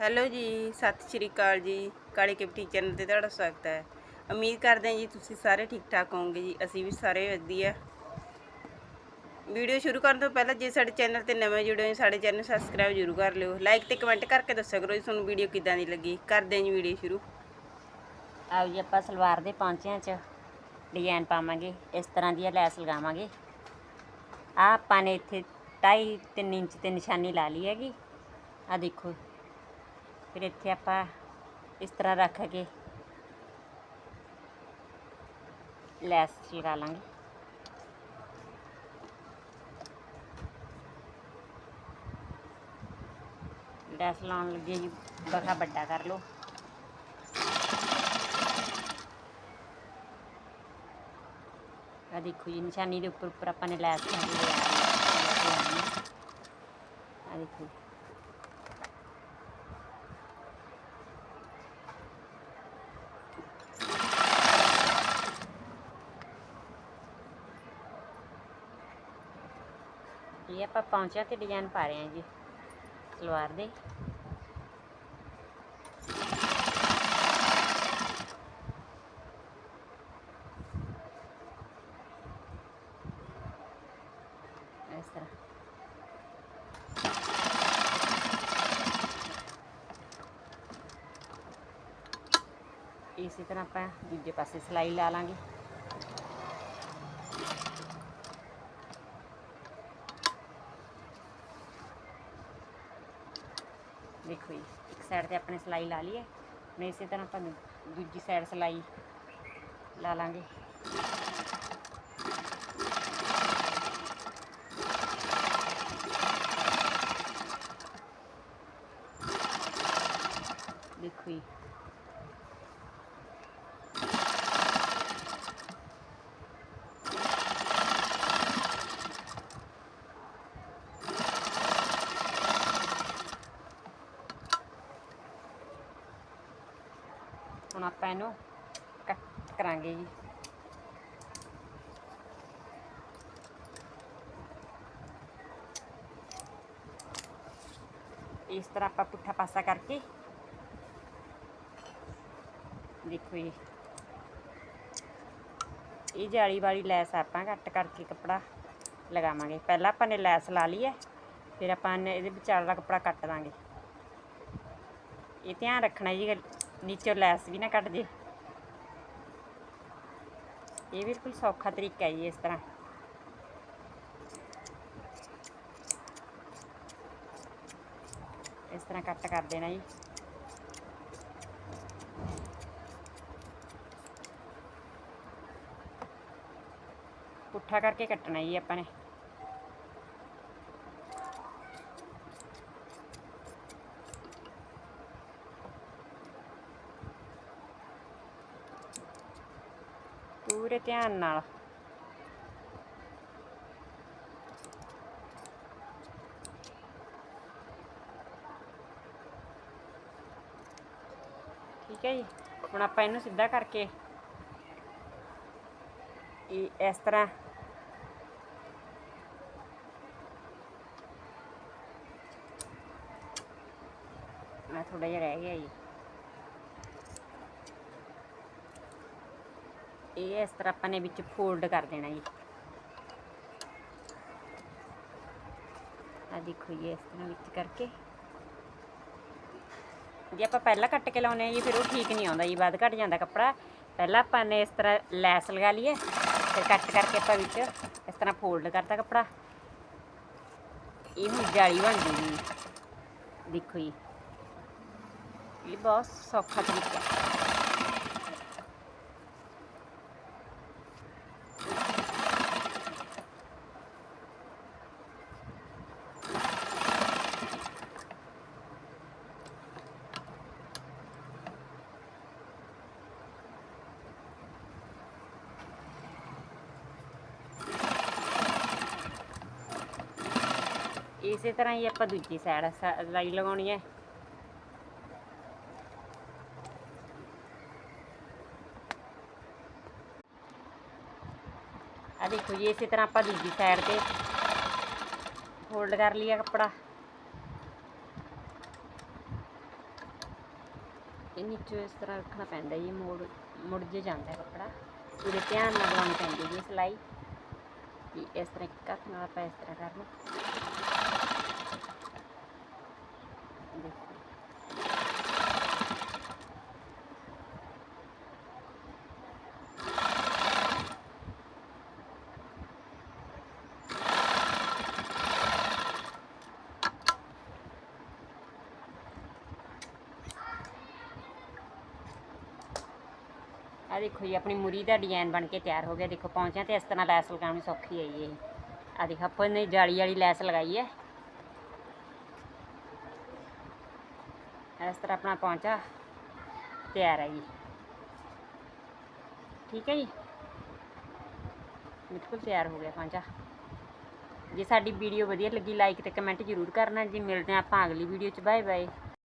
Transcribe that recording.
Hello ਜੀ, ਸਤਿ ਸ਼੍ਰੀ ਅਕਾਲ ਜੀ। ਕਾਲੇ ਕਿਪਟੀ ਚੈਨਲ ਤੇ ਤੁਹਾਡਾ ਸਵਾਗਤ ਹੈ। ਉਮੀਦ ਕਰਦੇ ਹਾਂ ਜੀ ਤੁਸੀਂ ਸਾਰੇ ਠੀਕ ਠਾਕ ਹੋਵੋਗੇ ਜੀ, ਅਸੀਂ ਵੀ ਸਾਰੇ ਵਧੀਆ। ਵੀਡੀਓ ਸ਼ੁਰੂ ਕਰਨ ਤੋਂ ਪਹਿਲਾਂ ਜੇ ਸਾਡੇ ਚੈਨਲ ਤੇ ਨਵੇਂ ਜੁੜੇ ਹੋ, ਸਾਡੇ ਚੈਨਲ ਸਬਸਕ੍ਰਾਈਬ ਜ਼ਰੂਰ ਕਰ ਲਿਓ। ਲਾਈਕ ਤੇ ਕਮੈਂਟ ਕਰਕੇ ਦੱਸਿਆ ਕਰੋ ਜੀ ਤੁਹਾਨੂੰ ਵੀਡੀਓ ਕਿੱਦਾਂ ਦੀ ਲੱਗੀ। ਕਰਦੇ ਹਾਂ ਜੀ ਵੀਡੀਓ ਸ਼ੁਰੂ। ਆਓ ਜੀ, ਆਪਾਂ ਸਲਵਾਰ ਦੇ ਪੌਂਚਿਆਂ 'ਚ ਡਿਜ਼ਾਈਨ ਪਾਵਾਂਗੇ। ਇਸ ਤਰ੍ਹਾਂ ਦੀ ਇਹ ਲੈਸ ਲਗਾਵਾਂਗੇ। ਆ ਆਪਾਂ ਨੇ ਇੱਥੇ 2.5 3 ਇੰਚ ਤੇ ਨਿਸ਼ਾਨੀ ਲਾ ਲਈ ਹੈਗੀ। ਆ ਦੇਖੋ। ਫਿਰ ਇੱਥੇ ਆਪਾਂ ਇਸ ਤਰ੍ਹਾਂ ਰੱਖ ਕੇ ਲੈਸ ਚਿਰਾ ਲਾਂਗੇ। ਲੈਸ ਲਾਉਣ ਲੱਗੇ ਜੀ, ਬਖਾ ਵੱਡਾ ਕਰ ਲਓ। ਆ ਦੇਖੋ ਜੀ, ਨਿਸ਼ਾਨੀ ਦੇ ਉੱਪਰ ਉੱਪਰ ਆਪਾਂ ਨੇ ਲੈਸ ਲਾਈ। ਹੈ ਆ ਦੇਖੋ ਇਹ ਆਪਾਂ ਪਹੁੰਚਿਆ ਤੇ ਡਿਜ਼ਾਈਨ ਪਾ ਰਹੇ ਹਾਂ ਜੀ ਸਲਵਾਰ ਦੇ ਇਸ ਤਰ੍ਹਾਂ ਇਸੇ ਤਰ੍ਹਾਂ ਆਪਾਂ ਦੂਜੇ ਪਾਸੇ ਸਲਾਈ ਲਾ ਲਾਂਗੇ ਦੇਖੋ ਜੀ ਇੱਕ ਸਾਈਡ ਤੇ ਆਪਣੇ ਸਲਾਈ ਲਾ ਲਈ ਹੈ ਹੁਣ ਇਸੇ ਤਰ੍ਹਾਂ ਆਪਾਂ ਦੂ- ਦੂਜੀ ਸਾਈਡ ਸਲਾਈ ਲਾ ਲਾਂਗੇ ਦੇਖੋ ਜੀ ਹੁਣ ਆਪਾਂ ਇਹਨੂੰ ਕੱਟ ਕਰਾਂਗੇ ਜੀ ਇਸ ਤਰ੍ਹਾਂ ਆਪਾਂ ਪੁੱਠਾ ਪਾਸਾ ਕਰਕੇ ਦੇਖੋ ਜੀ ਇਹ ਜਾਲੀ ਵਾਲੀ ਲੈਸ ਆਪਾਂ ਕੱਟ ਕਰਕੇ ਕੱਪੜਾ ਲਗਾਵਾਂਗੇ ਪਹਿਲਾਂ ਆਪਾਂ ਨੇ ਲੈਸ ਲਾ ਲਈ ਹੈ ਫਿਰ ਆਪਾਂ ਨੇ ਇਹਦੇ ਵਿਚਾਲਾ ਕੱਪੜਾ ਕੱਟ ਦਾਂਗੇ ਇਹ ਧਿਆਨ ਰੱਖਣਾ ਜੀ ਕਿ ਨੀਚੋਂ ਲੈਸ ਵੀ ਨਾ ਕੱਟ ਜੇ ਇਹ ਬਿਲਕੁਲ ਸੌਖਾ ਤਰੀਕਾ ਹੈ ਜੀ ਇਸ ਤਰ੍ਹਾਂ ਇਸ ਤਰ੍ਹਾਂ ਕੱਟ ਕਰ ਦੇਣਾ ਜੀ ਪੁੱਠਾ ਕਰਕੇ ਕੱਟਣਾ ਜੀ ਆਪਾਂ ਨੇ ਪੂਰੇ ਧਿਆਨ ਨਾਲ ਠੀਕ ਹੈ ਜੀ ਹੁਣ ਆਪਾਂ ਇਹਨੂੰ ਸਿੱਧਾ ਕਰਕੇ ਇਹ ਇਸ ਤਰ੍ਹਾਂ ਆ ਥੋੜਾ ਜਿਹਾ ਰਹਿ ਗਿਆ ਜੀ ਇਹ ਇਸ ਤਰ੍ਹਾਂ ਆਪਾਂ ਨੇ ਵਿੱਚ ਫੋਲਡ ਕਰ ਦੇਣਾ ਜੀ। ਆ ਦੇਖੋ ਜੀ, ਇਸ ਤਰ੍ਹਾਂ ਵਿੱਚ ਕਰਕੇ। ਜੇ ਆਪਾਂ ਪਹਿਲਾਂ ਕੱਟ ਕੇ ਲਾਉਨੇ ਆ ਜੀ, ਫਿਰ ਉਹ ਠੀਕ ਨਹੀਂ ਆਉਂਦਾ ਜੀ, ਵੱਧ ਘਟ ਜਾਂਦਾ ਕੱਪੜਾ। ਪਹਿਲਾਂ ਆਪਾਂ ਨੇ ਇਸ ਤਰ੍ਹਾਂ ਲੈਸ ਲਗਾ ਲਈਏ, ਫਿਰ ਕੱਟ ਕਰਕੇ ਆਪਾਂ ਵਿੱਚ ਇਸ ਤਰ੍ਹਾਂ ਫੋਲਡ ਕਰਤਾ ਕੱਪੜਾ। ਇਹ ਹੁਣ ਜਾਲੀ ਬਣ ਜੂਗੀ ਦੇਖੋ ਜੀ। ਇਹ ਬਹੁਤ ਸੌਖਾ ਤਰੀਕਾ। ਹੈ ਇਸੇ ਤਰ੍ਹਾਂ ਹੀ ਆਪਾਂ ਦੂਜੀ ਸਾਈਡ ਲਾਈ ਲਗਾਉਣੀ ਹੈ। ਆ ਦੇਖੋ ਜੀ, ਇਸੇ ਤਰ੍ਹਾਂ ਆਪਾਂ ਦੂਜੀ ਸਾਈਡ ਤੇ ਫੋਲਡ ਕਰ ਲਿਆ ਕੱਪੜਾ। ਇਹ ਨੀਚੇ ਇਸ ਤਰ੍ਹਾਂ ਰੱਖਣਾ ਪੈਂਦਾ ਜੀ, ਮੋੜ, ਮੁੜ ਜੇ ਜਾਂਦਾ ਕੱਪੜਾ। ਪੂਰੇ ਧਿਆਨ ਨਾਲ ਲਾਉਣੀ ਪੈਂਦੀ ਜੀ ਸਿਲਾਈ। ਇਸ ਤਰ੍ਹਾਂ ਇੱਕ ਹੱਥ ਨਾਲ ਆਪਾਂ ਇਸ ਤਰ੍ਹਾਂ ਕਰ ਆ ਦੇਖੋ ਜੀ ਆਪਣੀ ਮੁਰੀ ਦਾ ਡਿਜ਼ਾਈਨ ਬਣ ਕੇ ਤਿਆਰ ਹੋ ਗਿਆ ਦੇਖੋ ਪਹੁੰਚਿਆ ਤੇ ਇਸ ਤਰ੍ਹਾਂ ਲੈਸ ਲਗਾਉਣੀ ਸੌਖੀ ਹੈ ਜੀ ਇਹ ਆ ਦੇਖ ਆਪਾਂ ਨੇ ਜਾਲੀ ਵਾਲੀ ਲੈਸ ਲਗਾਈ ਹੈ ਇਸ ਤਰ੍ਹਾਂ ਆਪਣਾ ਪਹੁੰਚਾ ਤਿਆਰ ਹੈ ਜੀ। ਠੀਕ ਹੈ ਜੀ? ਬਿਲਕੁਲ ਤਿਆਰ ਹੋ ਗਿਆ ਪਹੁੰਚਾ ਜੇ ਸਾਡੀ ਵੀਡੀਓ ਵਧੀਆ ਲੱਗੀ ਲਾਈਕ ਤੇ ਕਮੈਂਟ ਜ਼ਰੂਰ ਕਰਨਾ ਜੀ। ਮਿਲਦੇ ਹਾਂ ਆਪਾਂ ਅਗਲੀ ਵੀਡੀਓ 'ਚ। Bye bye